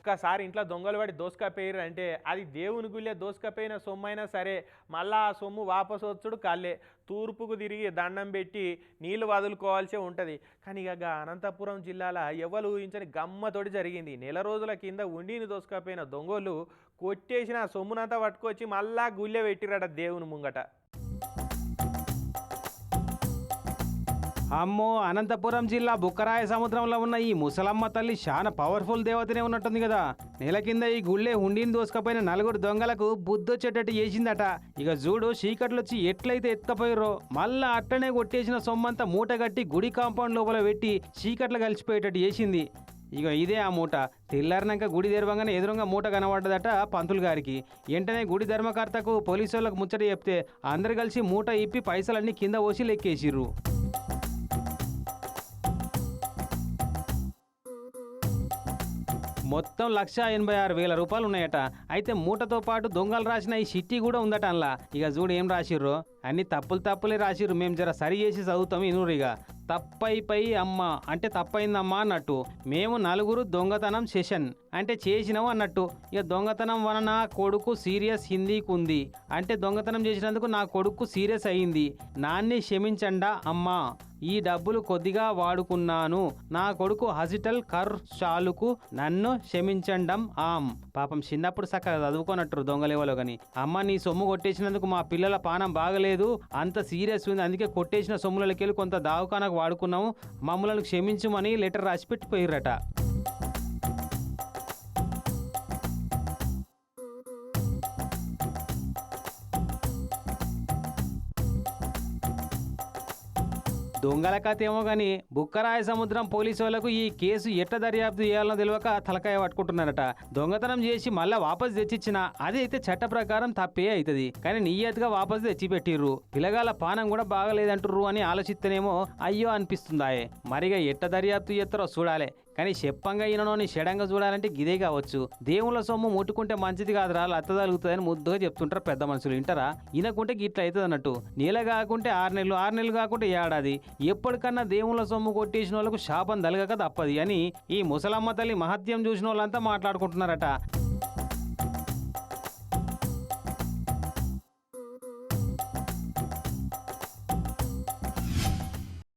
ఒక్కసారి ఇంట్లో దొంగలు పడి దోసుకపోయారు అంటే అది దేవుని గుళ్ళే దోసుకపోయిన సొమ్ము అయినా సరే మళ్ళా ఆ సొమ్ము వాపసు వచ్చుడు కళ్ళే. తూర్పుకు తిరిగి దండం పెట్టి నీళ్ళు వదులుకోవాల్సి ఉంటుంది. కానీ ఇక అనంతపురం జిల్లాలో ఎవరు ఊహించని గమ్మతోటి జరిగింది. నెల రోజుల కింద ఉండిని దోసుకపోయిన దొంగలు కొట్టేసిన ఆ సొమ్మునంతా పట్టుకొచ్చి మళ్ళా గుళ్ళే పెట్టిరట దేవుని ముంగట. అమ్మో అనంతపురం జిల్లా బుక్కరాయ సముద్రంలో ఉన్న ఈ ముసలమ్మ తల్లి చాలా పవర్ఫుల్ దేవతనే ఉన్నట్టుంది కదా. నెల కింద ఈ గుళ్ళే హుండీని దోసుకపోయిన నలుగురు దొంగలకు బుద్ధొచ్చేటట్టు చేసిందట. ఇక చూడు చీకట్లొచ్చి ఎట్లయితే ఎత్తుకపోయారో మళ్ళా అట్టనే కొట్టేసిన సొమ్మంతా మూట కట్టి గుడి కాంపౌండ్ లోపల పెట్టి చీకట్లు కలిసిపోయేటట్టు చేసింది. ఇక ఇదే ఆ మూట. తెల్లారినాక గుడి తెరవంగానే ఎదురుగా మూట కనబడ్డదట పంతులు గారికి. వెంటనే గుడి ధర్మకర్తకు పోలీసు వాళ్ళకు ముచ్చట చెప్తే అందరు కలిసి మూట ఇప్పి పైసలన్నీ కింద పోసి లెక్కేసిర్రు. మొత్తం లక్ష ఎనభై ఆరు వేల రూపాయలు ఉన్నాయట. అయితే మూటతో పాటు దొంగలు రాసిన ఈ చిట్టి కూడా ఉందట అందులో ఇక చూడు ఏం రాసిర్రు. అన్ని తప్పులు తప్పులే రాసిర్రు. మేము జర సరి చేసి చదువుతాం ఇనురు ఇక. తప్పైపై అమ్మ అంటే తప్పైందమ్మా అన్నట్టు. మేము నలుగురు దొంగతనం సెషన్ అంటే చేసినాము అన్నట్టు. ఇక దొంగతనం వలన నా కొడుకు సీరియస్ హిందీకి ఉంది. అంటే దొంగతనం చేసినందుకు నా కొడుకు సీరియస్ అయింది. నాన్ని క్షమించండా అమ్మా. ఈ డబ్బులు కొద్దిగా వాడుకున్నాను. నా కొడుకు హజిటల్ కర్ షాలుకు నన్ను క్షమించండం ఆమ్. పాపం చిన్నప్పుడు సక్క చదువుకోనట్టు దొంగలేవలో కానీ అమ్మ నీ సొమ్ము కొట్టేసినందుకు మా పిల్లల పానం బాగలేదు. అంత సీరియస్ ఉంది. అందుకే కొట్టేసిన సొమ్ములకెళ్ళి కొంత దావకానకు వాడుకున్నాము మమ్మలను క్షమించమని లెటర్ రాసి పెట్టిపోయిర్రట దొంగల కథ ఏమో కానీ బుక్కరాయ సముద్రం పోలీసు వాళ్ళకు ఈ కేసు ఎట్ట దర్యాప్తు చేయాలో తెలియక తలకాయ పట్టుకుంటున్నారట. దొంగతనం చేసి మళ్ళా వాపస్ తెచ్చిచ్చిన అది అయితే చట్ట ప్రకారం తప్పే అవుతుంది కానీ నియ్యతగా వాపస్ తెచ్చి పెట్టిర్రు పిల్లగాల పానం కూడా బాగలేదంటుర్రు అని ఆలోచిస్తేనేమో అయ్యో అనిపిస్తుందాయే. మరిగా ఎట్ట దర్యాప్తు చేస్తారో చూడాలి. కానీ చెప్పంగా ఈయనని షడంగా చూడాలంటే గిదే కావచ్చు. దేవుళ్ళ సొమ్ము ముట్టుకుంటే మంచిది కాదురా లత్త తగులుతుందని ముద్దుగా చెప్తుంటారు పెద్ద మనుషులు. వింటారా? ఈయనకుంటే గిట్ల అవుతుంది అన్నట్టు నెల కాకుంటే ఆరు నెలలు ఆరు నెలలు కాకుంటే ఏడాది. ఎప్పటికన్నా దేవుళ్ళ సొమ్ము కొట్టేసిన వాళ్ళకు శాపం తలగక తప్పది అని ఈ ముసలమ్మ తల్లి మహత్యం చూసిన వాళ్ళంతా మాట్లాడుకుంటున్నారట.